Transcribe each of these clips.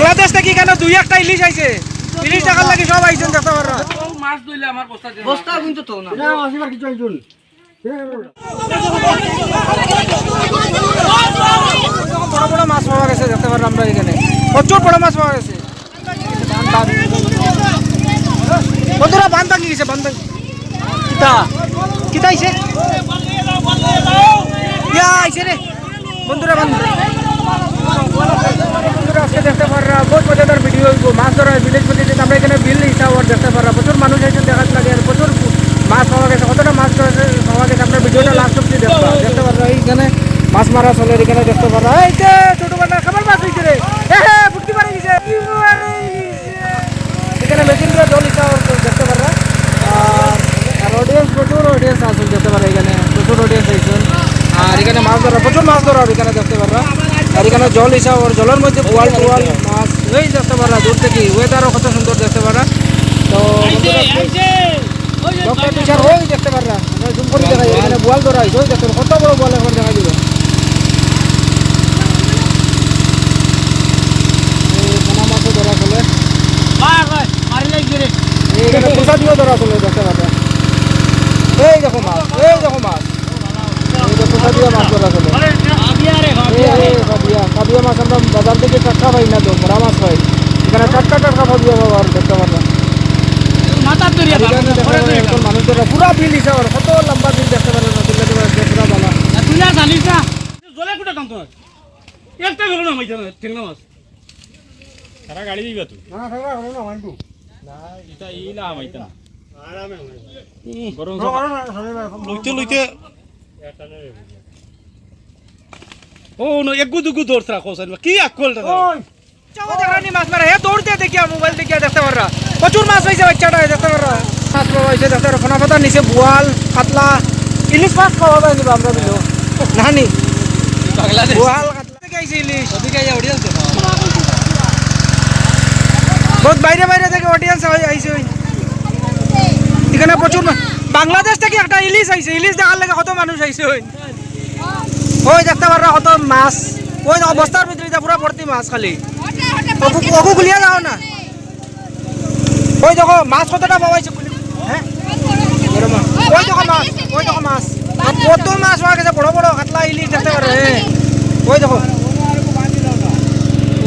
বাংলাদেশ থেকে কেন দুই একটা ইলিশ আইছে। ইলিশ টাকার লাগে সব আইছেন দেখতে পারো মাছ ধরলে আমার বস্তা বস্তা কিন্তু তো না। বড় বড় মাছ পাওয়া গেছে দেখতে পারো আমরা এখানে। প্রচুর বড় মাছ পাওয়া গেছে। বন্ধুরা বান ভাঙি গেছে বান ভাঙি কিতা? কিতা আইছে ইয়া আইছে রে বন্ধুরা বান বন্ধুরা আজকে দেখতে পাররা বহুত মজাদার ভিডিও হইব মাছ ধরা ভিলেজ পদ্ধতিতে আমরা এখানে বিল হিসাব দেখতে পাররা প্রচুর মানুষ আইছেন দেখার লাগে, আর প্রচুর মাছ পাওয়া গেছে। কতটা মাছ পাওয়া গেছে আপনার ভিডিওটা লাস্ট অব্দি দেখতে পাররা এইখানে মাছ মারা চলে এখানে দেখতে এই যে খাবার মাছ হইছে রে। পারে গেছে। এখানে মেশিন দিয়ে জল হিসাব দেখতে পাররা আর অডিয়েন্স প্রচুর অডিয়েন্স আসুন দেখতে পাররা এখানে প্রচুর অডিয়েন্স আইছেন আর এখানে মাছ ধরা, প্রচুর মাছ ধরা এখানে দেখতে পাররা আর এখানে জল হিসাব জলের মধ্যে মাছ এই দেখতে পাররা দূর থেকে ওয়েদারও কত সুন্দর দেখতে পাররা তো ডক্টর টিচার ওই দেখতে পাররা জুম করে দেখা যায় এখানে বোয়াল ধরা হয়েছে ওই দেখতে কত বড় বোয়াল এখন দেখা ধরা চলে। এইখানে ধরা চলে দেখতে পাররা এই দেখো মাছ এই দেখো মাছ এই যে পোষা দিয়ে মাছ ধরা চলে এই কাবিয়া কাবিয়া মাছ আমরা বাজার থেকে টাটকা পাই না তো বড়া মাছ পাই এখানে টাটকা টাটকা পাবো আর দেখতে পারলাম মানুষেরা পুরা বিল হিসাবে কত লম্বা বিল দেখতে না দেবে পুরা বালা তুই না। জানিস না জলে কোটা কাম তোমার। একটা গেল না মাইতা ঠেংনা মাছ সারা গাড়ি দিবা তুই না থাকবা হবে না মাইকু এটা ইলা মাইতা না। লইতে লইতে। ও নো একগু দুগু দৌড়তরা কোসান কি আকল মাছ মারা হে দৌড়তে দেখিয়া মোবাইল দেখিয়া দেখতে পাররা। প্রচুর মাছ হয়েছে বাচ্চাটা দেখতে পাররা। মাছ পাওয়া হয়েছে দেখতে পারো ফোনা পাতার নিচে বোয়াল কাতলা ইলিশ মাছ খাওয়া যায় নিবা আমরা দিল নানি বাংলাদেশ। বোয়াল কাতলা। থেকে আইছে ইলিশ। বহুত বাইরে বাইরে থেকে অডিয়েন্স আইছে ওই। এখানে প্রচুর বাংলাদেশ থেকে একটা ইলিশ আইছে। ইলিশ দেখার লাগে কত মানুষ আইছে ওই। ওই দেখতে পাররা কত মাছ। ওই দেখো বস্তার ভিতরে পুরা ভর্তি মাছ খালি। অকু খুলিয়া যাও না? ওই দেখো, মাছ কতটা পাওয়াইছে হ্যাঁ। ওই দেখো মাছ, ওই দেখো মাছ। কত মাছ পাওয়া গেছে? বড় বড়, কাতলা, ইলিশ, দেখতে পারো হ্যাঁ। ওই দেখো।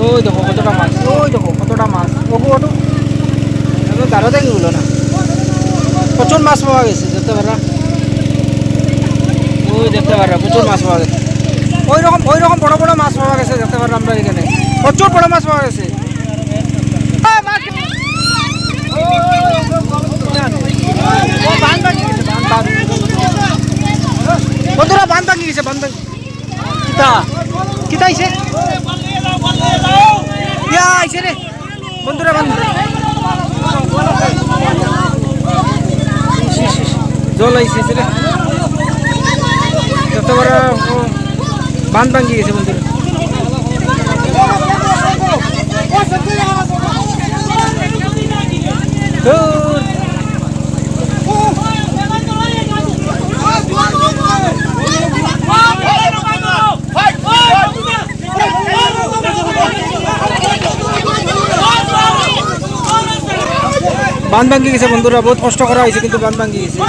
ওই দেখো, কতটা মাছ, ওই দেখো, কতটা মাছ। ওগু, ওটু। আমি গারো দেখি বলো না। প্রচুর মাছ পাওয়া গেছে, দেখতে পারা। ওই দেখতে পারা, প্রচুর মাছ পাওয়া গেছে। ওই রকম ওই রকম বড় বড় মাছ পাওয়া গেছে, দেখতে পারা আমরা এখানে। প্রচুর বড় মাছ পাওয়া গেছে। বন্ধুরা, বান ভাঙি গেছে, বান ভাঙি। কিতা? কিতা আইছে? ইয়া, আইছে রে। বন্ধুরা, বান। জল আইছে রে। যত বড় বান ভাঙি গেছে বন্ধুরা ধুর। বান ভাঙি গেছে বন্ধুরা, বহুত কষ্ট করা হয়েছে কিন্তু বান ভাঙি গেছে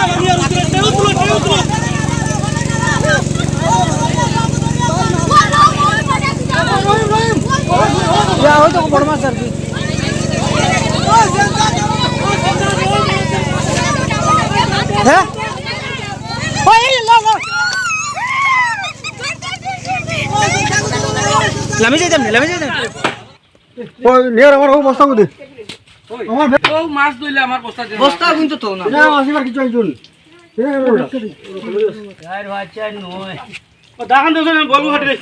ইয়া হয়তো বড় মাছ আর কি হ্যাঁ? লামি যাইতাম নি লামি যাইতাম ওই নিয়ে আমার বস্তা করে ও মাছ ধরলে আমার বস্তা দিয়ে বস্তা কিন্তু তো না। না আসিবার কিছু আইছুন দাখান দেছো বলব হাটে।